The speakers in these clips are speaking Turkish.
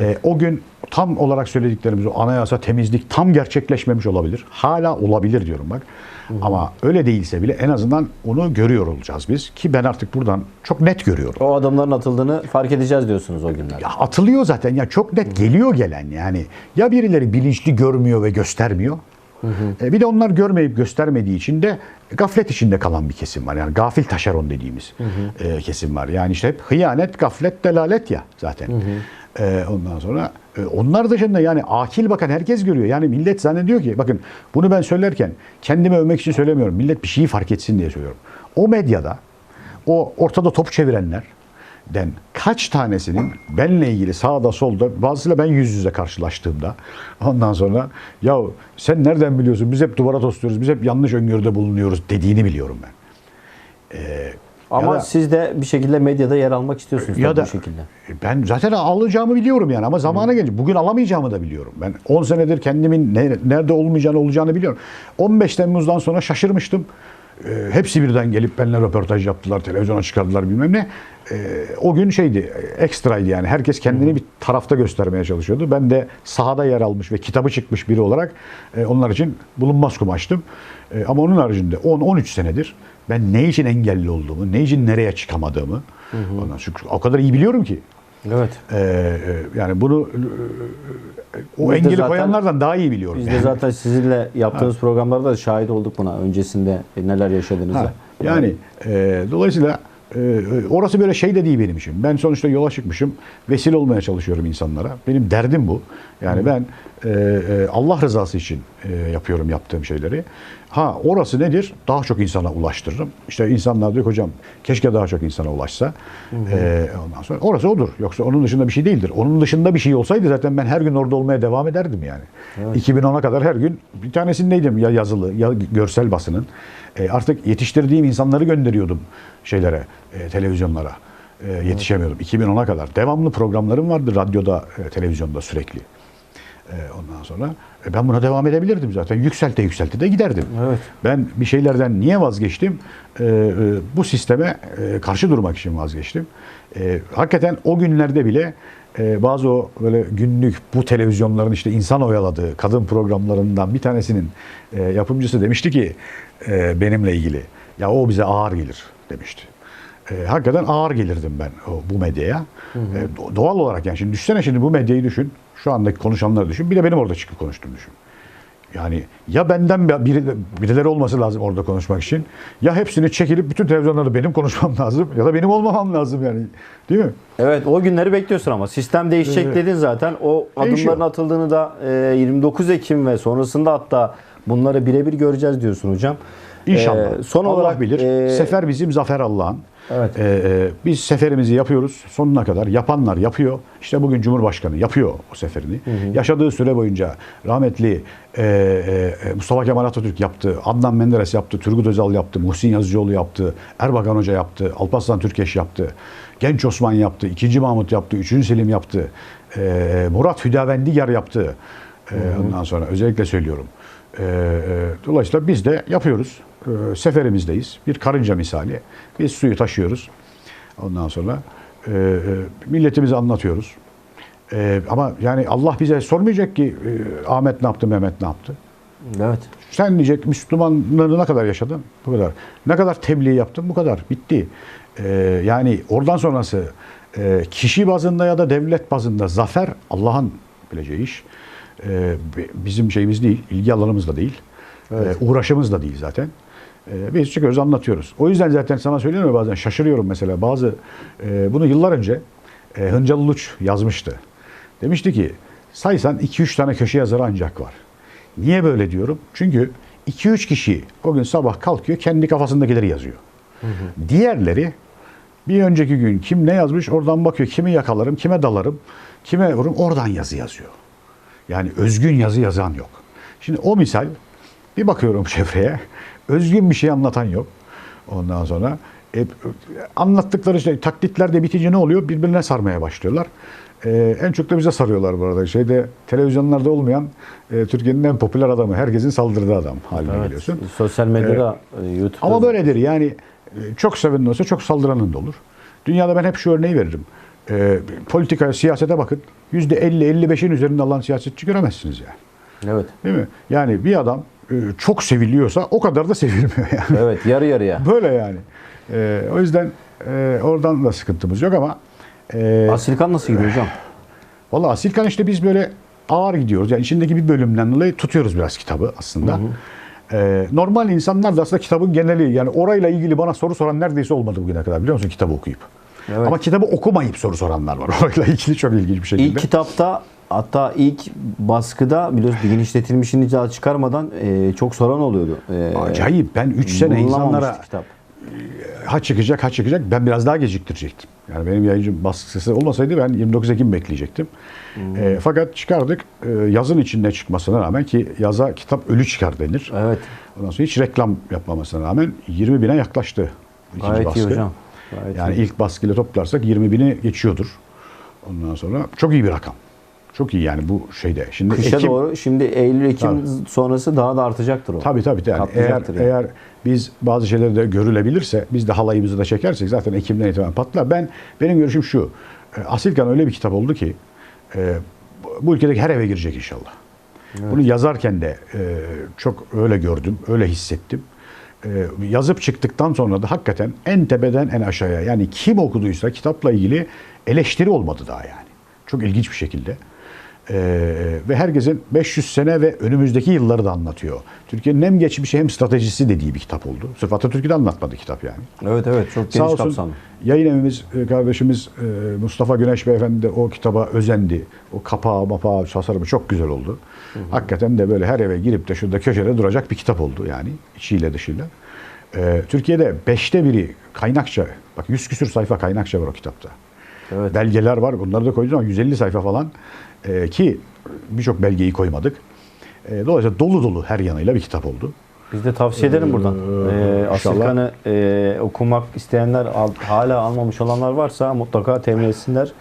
E, o gün tam olarak söylediklerimiz o anayasa temizlik tam gerçekleşmemiş olabilir. Hala olabilir diyorum bak. Ama öyle değilse bile en azından onu görüyor olacağız biz ki ben artık buradan çok net görüyorum. O adımların atıldığını fark edeceğiz diyorsunuz o günlerde. Ya atılıyor zaten ya çok net geliyor gelen yani. Ya birileri bilinçli görmüyor ve göstermiyor. E, bir de onlar görmeyip göstermediği için de gaflet içinde kalan bir kesim var. Yani gafil taşeron dediğimiz e, kesim var. Yani işte hep hıyanet, gaflet, delalet ya zaten. E, ondan sonra onlar dışında yani akil bakan herkes görüyor. Yani millet zannediyor ki bakın bunu ben söylerken kendimi övmek için söylemiyorum. Millet bir şeyi fark etsin diye söylüyorum. O medyada o ortada top çevirenler den kaç tanesinin benle ilgili sağda solda bazısıyla ben yüz yüze karşılaştığımda ondan sonra ya sen nereden biliyorsun biz hep duvara tosluyoruz biz hep yanlış öngörüde bulunuyoruz dediğini biliyorum ben. Ama da- siz de bir şekilde medyada yer almak istiyorsunuz Ya da bu şekilde. ben zaten alacağımı biliyorum yani ama zamana gelince bugün alamayacağımı da biliyorum. Ben 10 senedir kendimin ne- nerede olmayacağını olacağını biliyorum. 15 Temmuz'dan sonra şaşırmıştım. Ee, hepsi birden gelip benimle röportaj yaptılar, televizyona çıkardılar bilmem ne. Ee, o gün şeydi, ekstraydı yani. Herkes kendini bir tarafta göstermeye çalışıyordu. Ben de sahada yer almış ve kitabı çıkmış biri olarak e, onlar için bulunmaz kumaştım. E, ama onun haricinde 10-13 senedir ben ne için engelli olduğumu, ne için nereye çıkamadığımı, ondan çünkü o kadar iyi biliyorum ki. Evet. Ee, e, yani bunu e, o Biz engeli zaten- koyanlardan daha iyi biliyorum. Biz de yani. zaten sizinle yaptığınız programlarda da şahit olduk buna. Öncesinde neler yaşadığınızı. Ha, yani e, dolayısıyla e, orası böyle şey de değil benim için. Ben sonuçta yola çıkmışım. Vesile olmaya çalışıyorum insanlara. Benim derdim bu. Yani ben e, e, Allah rızası için e, yapıyorum yaptığım şeyleri. Ha orası nedir? Daha çok insana ulaştırırım. İşte insanlar diyor hocam keşke daha çok insana ulaşsa. E, ondan sonra orası odur. Yoksa onun dışında bir şey değildir. Onun dışında bir şey olsaydı zaten ben her gün orada olmaya devam ederdim yani. 2010'a kadar her gün bir tanesindeydim ya yazılı ya görsel basının. E, artık yetiştirdiğim insanları gönderiyordum şeylere, e, televizyonlara. E, yetişemiyordum 2010'a kadar. Devamlı programlarım vardı radyoda, e, televizyonda sürekli. E, ondan sonra e, ben buna devam edebilirdim zaten. Yükselte yükselte de giderdim. Evet. Ben bir şeylerden niye vazgeçtim? E, e, bu sisteme e, karşı durmak için vazgeçtim. E, hakikaten o günlerde bile e, bazı o böyle günlük bu televizyonların işte insan oyaladığı kadın programlarından bir tanesinin e, yapımcısı demişti ki e, benimle ilgili ya o bize ağır gelir demişti. E, hakikaten ağır gelirdim ben o, bu medyaya. E, do- doğal olarak yani şimdi düşünsene şimdi bu medyayı düşün. Şu andaki konuşanları düşün. Bir de benim orada çıkıp konuştuğumu düşün. Yani ya benden bir- biri, birileri olması lazım orada konuşmak için. Ya hepsini çekilip bütün televizyonlarda benim konuşmam lazım ya da benim olmamam lazım yani. Değil mi? Evet o günleri bekliyorsun ama sistem değişecek Evet. dedin zaten. O Değişiyor. adımların atıldığını da e, 29 Ekim ve sonrasında hatta bunları birebir göreceğiz diyorsun hocam. İnşallah. E, son Allah olarak bilir. e, Sefer bizim, zafer Allah'ın. Evet. Ee, e, biz seferimizi yapıyoruz sonuna kadar. Yapanlar yapıyor. İşte bugün Cumhurbaşkanı yapıyor o seferini. Yaşadığı süre boyunca rahmetli e, e, Mustafa Kemal Atatürk yaptı, Adnan Menderes yaptı, Turgut Özal yaptı, Muhsin Yazıcıoğlu yaptı, Erbakan Hoca yaptı, Alparslan Türkeş yaptı, Genç Osman yaptı, 2. Mahmut yaptı, 3. Selim yaptı, e, Murat Hüdavendigar yaptı. E, ondan sonra özellikle söylüyorum. E, e, dolayısıyla biz de yapıyoruz. E, seferimizdeyiz. Bir karınca misali. Biz suyu taşıyoruz. Ondan sonra e, e, milletimize anlatıyoruz. E, ama yani Allah bize sormayacak ki e, Ahmet ne yaptı, Mehmet ne yaptı. Evet. Sen diyecek Müslümanlığı ne kadar yaşadın? Bu kadar. Ne kadar tebliğ yaptın? Bu kadar. Bitti. E, yani oradan sonrası e, kişi bazında ya da devlet bazında zafer Allah'ın bileceği iş. E, bi- bizim şeyimiz değil, ilgi alanımız da değil. Evet. E, uğraşımız da değil zaten. E, biz çıkıyoruz anlatıyoruz. O yüzden zaten sana söylüyorum bazen şaşırıyorum mesela bazı e, bunu yıllar önce e, Hıncal Uluç yazmıştı. Demişti ki saysan 2-3 tane köşe yazarı ancak var. Niye böyle diyorum? Çünkü 2-3 kişi o gün sabah kalkıyor kendi kafasındakileri yazıyor. Diğerleri bir önceki gün kim ne yazmış oradan bakıyor. Kimi yakalarım, kime dalarım, kime vururum oradan yazı yazıyor. Yani özgün yazı yazan yok. Şimdi o misal bir bakıyorum çevreye. Özgün bir şey anlatan yok. Ondan sonra e, anlattıkları işte taklitler de bitince ne oluyor? Birbirine sarmaya başlıyorlar. E, en çok da bize sarıyorlar bu arada. Şeyde televizyonlarda olmayan e, Türkiye'nin en popüler adamı, herkesin saldırdığı adam haline Evet. geliyorsun. Sosyal medyada, e, YouTube'da. Ama böyledir yani e, çok sevenin olsa çok saldıranın da olur. Dünyada ben hep şu örneği veririm. e, politikaya, siyasete bakın. %50-55'in üzerinde alan siyasetçi göremezsiniz yani. Evet. Değil mi? Yani bir adam e, çok seviliyorsa o kadar da sevilmiyor yani. Evet yarı yarıya. Böyle yani. E, o yüzden e, oradan da sıkıntımız yok ama e, Asilkan nasıl gidiyor hocam? Valla Asilkan işte biz böyle ağır gidiyoruz. Yani içindeki bir bölümden dolayı tutuyoruz biraz kitabı aslında. Ee, normal insanlar da aslında kitabın geneli yani orayla ilgili bana soru soran neredeyse olmadı bugüne kadar biliyor musun kitabı okuyup. Evet. Ama kitabı okumayıp soru soranlar var. Orayla ilgili çok ilginç bir şekilde. İlk kitapta hatta ilk baskıda biliyorsun bir genişletilmişini daha çıkarmadan e, çok soran oluyordu. E, Acayip. Ben 3 sene insanlara kitap. ha çıkacak ha çıkacak ben biraz daha geciktirecektim. Yani benim yayıncım baskısı olmasaydı ben 29 Ekim bekleyecektim. Ee, fakat çıkardık e, yazın içinde çıkmasına rağmen ki yaza kitap ölü çıkar denir. Evet. Ondan sonra hiç reklam yapmamasına rağmen 20 bine yaklaştı. ikinci Gayet iyi baskı. hocam. Gayet Yani iyi. ilk baskıyla toplarsak 20 bini geçiyordur. Ondan sonra çok iyi bir rakam. Çok iyi yani bu şeyde. Şimdi Kışa Ekim, doğru şimdi Eylül Ekim sonrası daha da artacaktır o. Tabii tabii. Yani eğer, yani. eğer biz bazı şeyleri de görülebilirse, biz de halayımızı da çekersek zaten Ekim'den itibaren patlar. Ben Benim görüşüm şu. e, Asilkan öyle bir kitap oldu ki e, bu- ülkedeki her eve girecek inşallah. Bunu yazarken de e, çok öyle gördüm, öyle hissettim. Yazıp çıktıktan sonra da hakikaten en tepeden en aşağıya yani kim okuduysa kitapla ilgili eleştiri olmadı daha yani. Çok ilginç bir şekilde. Ee, ve herkesin 500 sene ve önümüzdeki yılları da anlatıyor. Türkiye'nin hem geçmişi hem stratejisi dediği bir kitap oldu. Sırf Atatürk'ü de anlatmadı kitap yani. Evet evet çok Sağ geniş olsun kapsamlı. yayın evimiz e, kardeşimiz e, Mustafa Güneş Beyefendi de o kitaba özendi. O kapağı mapağı tasarımı çok güzel oldu. Hakikaten de böyle her eve girip de şurada köşede duracak bir kitap oldu yani içiyle dışıyla. E, Türkiye'de beşte biri kaynakça, bak 100 küsür sayfa kaynakça var o kitapta. Evet. Belgeler var bunları da koyduk ama 150 sayfa falan E, ki birçok belgeyi koymadık. E, dolayısıyla dolu dolu her yanıyla bir kitap oldu. Biz de tavsiye edelim buradan. Ee. Asilkan'ı e, okumak isteyenler al- hala almamış olanlar varsa mutlaka temin etsinler.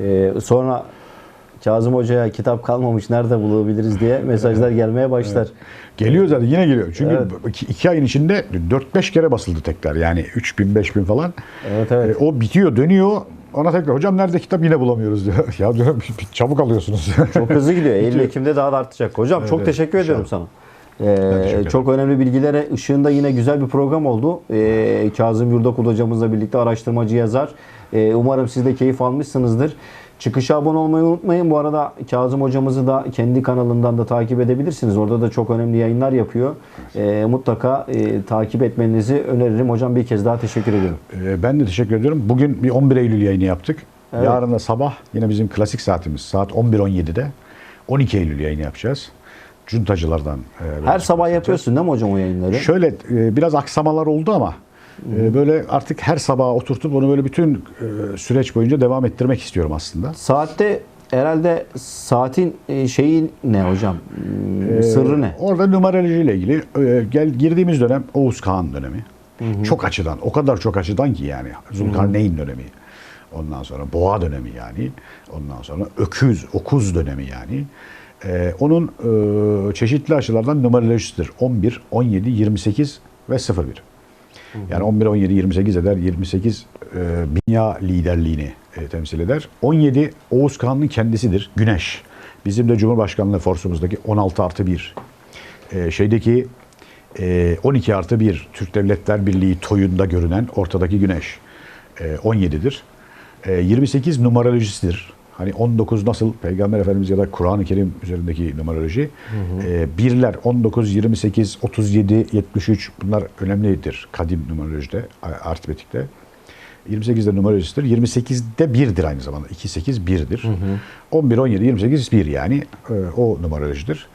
Ee, sonra Kazım Hoca'ya kitap kalmamış nerede bulabiliriz diye mesajlar gelmeye başlar. Geliyor zaten yine geliyor. Çünkü Evet. iki, iki ayın içinde 4-5 kere basıldı tekrar. Yani 3000 5000 falan. Evet evet. E, o bitiyor dönüyor. Ona tekrar hocam nerede kitap yine bulamıyoruz diyor. ya diyorum "Bir- bir çabuk alıyorsunuz. Çok hızlı gidiyor. Eylül. Ekim'de daha da artacak. Hocam çok Evet, teşekkür ediyorum sana. Ee, çok önemli bilgilere ışığında yine güzel bir program oldu. Ee, Kazım Yurdakul hocamızla birlikte araştırmacı yazar. Ee, umarım siz de keyif almışsınızdır. Çıkışa abone olmayı unutmayın. Bu arada Kazım hocamızı da kendi kanalından da takip edebilirsiniz. Orada da çok önemli yayınlar yapıyor. Ee, mutlaka e, takip etmenizi öneririm. Hocam bir kez daha teşekkür ediyorum. E, ben de teşekkür ediyorum. Bugün bir 11 Eylül yayını yaptık. Evet. Yarın da sabah yine bizim klasik saatimiz saat 11.17'de 12 Eylül yayını yapacağız. Cuntacılardan. e, Her sabah yapıyorsun değil mi hocam o yayınları? Şöyle e, biraz aksamalar oldu ama e, böyle artık her sabah oturtup onu böyle bütün e, süreç boyunca devam ettirmek istiyorum aslında. Saatte herhalde saatin e, şeyi ne hocam? Ee, Sırrı ne? Orada numeroloji ile ilgili gel girdiğimiz dönem Oğuz Kağan dönemi. Çok açıdan, o kadar çok açıdan ki yani Zulkarneyn dönemi. Ondan sonra Boğa dönemi yani. Ondan sonra Öküz, Okuz dönemi yani. Ee, onun e, çeşitli açılardan numerolojisidir. 11, 17, 28 ve 01. Yani 11, 17, 28 eder. 28 e, dünya liderliğini e, temsil eder. 17 Oğuz Kağan'ın kendisidir. Güneş. Bizim de Cumhurbaşkanlığı forsumuzdaki 16 artı 1. E, şeydeki e, 12 artı 1 Türk Devletler Birliği toyunda görünen ortadaki güneş e, 17'dir. E, 28 numarolojisidir. Hani 19 nasıl Peygamber Efendimiz ya da Kur'an-ı Kerim üzerindeki numaroloji. E, birler 19, 28, 37, 73 bunlar önemlidir kadim numarolojide, a- aritmetikte. 28'de numarolojisidir. 28'de 1'dir aynı zamanda. 2, 8, 1'dir. 11, 17, 28, 1 yani e, o numarolojidir.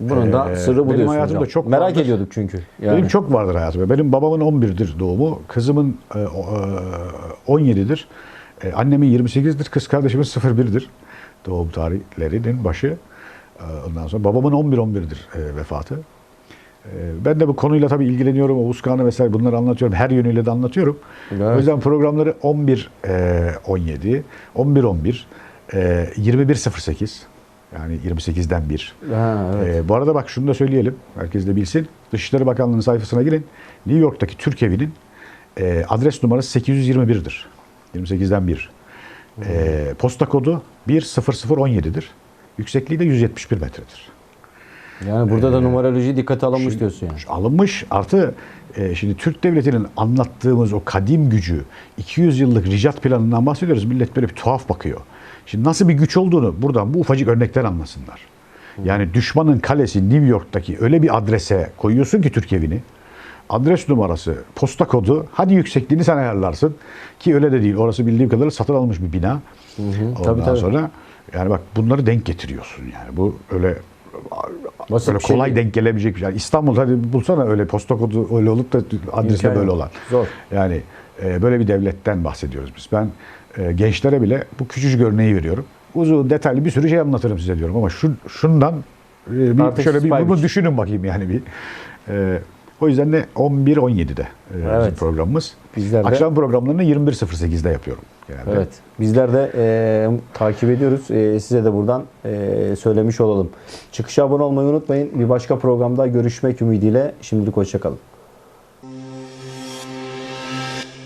Bunun da Ee, sırrı bu benim hayatımda hocam. çok Merak vardır. ediyorduk çünkü. Yani. Benim çok vardır hayatımda. Benim babamın 11'dir doğumu, kızımın e, e, 17'dir. E, Annemin 28'dir, kız kardeşimin 01'dir. Doğum tarihlerinin başı. E, Ondan sonra babamın 11-11'dir e, vefatı. E, Ben de bu konuyla tabii ilgileniyorum. Oğuz Kağan'ı vesaire bunları anlatıyorum. Her yönüyle de anlatıyorum. Evet. O yüzden programları 11 e, 17, 11 11, e, 21 08 yani 28'den 1. Ha, evet. Ee, bu arada bak şunu da söyleyelim. Herkes de bilsin. Dışişleri Bakanlığı'nın sayfasına girin. New York'taki Türk evinin e, adres numarası 821'dir. 28'den 1. E, posta kodu 10017'dir. Yüksekliği de 171 metredir. Yani burada da numaroloji dikkate alınmış diyorsun yani. alınmış. Artı e, şimdi Türk Devleti'nin anlattığımız o kadim gücü 200 yıllık ricat planından bahsediyoruz. Millet böyle bir tuhaf bakıyor. Şimdi nasıl bir güç olduğunu buradan bu ufacık örnekten anlasınlar. Yani düşmanın kalesi New York'taki öyle bir adrese koyuyorsun ki Türk evini. Adres numarası, posta kodu, hadi yüksekliğini sen ayarlarsın. Ki öyle de değil. Orası bildiğim kadarıyla satın alınmış bir bina. Ondan Tabii, tabii. sonra yani bak bunları denk getiriyorsun yani. Bu öyle Basit böyle bir şey kolay değil. denk gelebilecek bir şey. Yani İstanbul hadi bulsana öyle posta kodu öyle olup da adreste böyle olan. Zor. Yani e, böyle bir devletten bahsediyoruz biz. Ben e, gençlere bile bu küçücük örneği veriyorum. Uzun detaylı bir sürü şey anlatırım size diyorum ama şu, şundan e, bir, Artık şöyle bir bunu düşünün bakayım yani bir. E, o yüzden de 11-17'de e, bizim Evet. programımız. Bizler de- Akşam programlarını 21.08'de yapıyorum. Genelde. Evet. Bizler de e, takip ediyoruz. E, size de buradan e, söylemiş olalım. Çıkışa abone olmayı unutmayın. Bir başka programda görüşmek ümidiyle. Şimdilik hoşçakalın.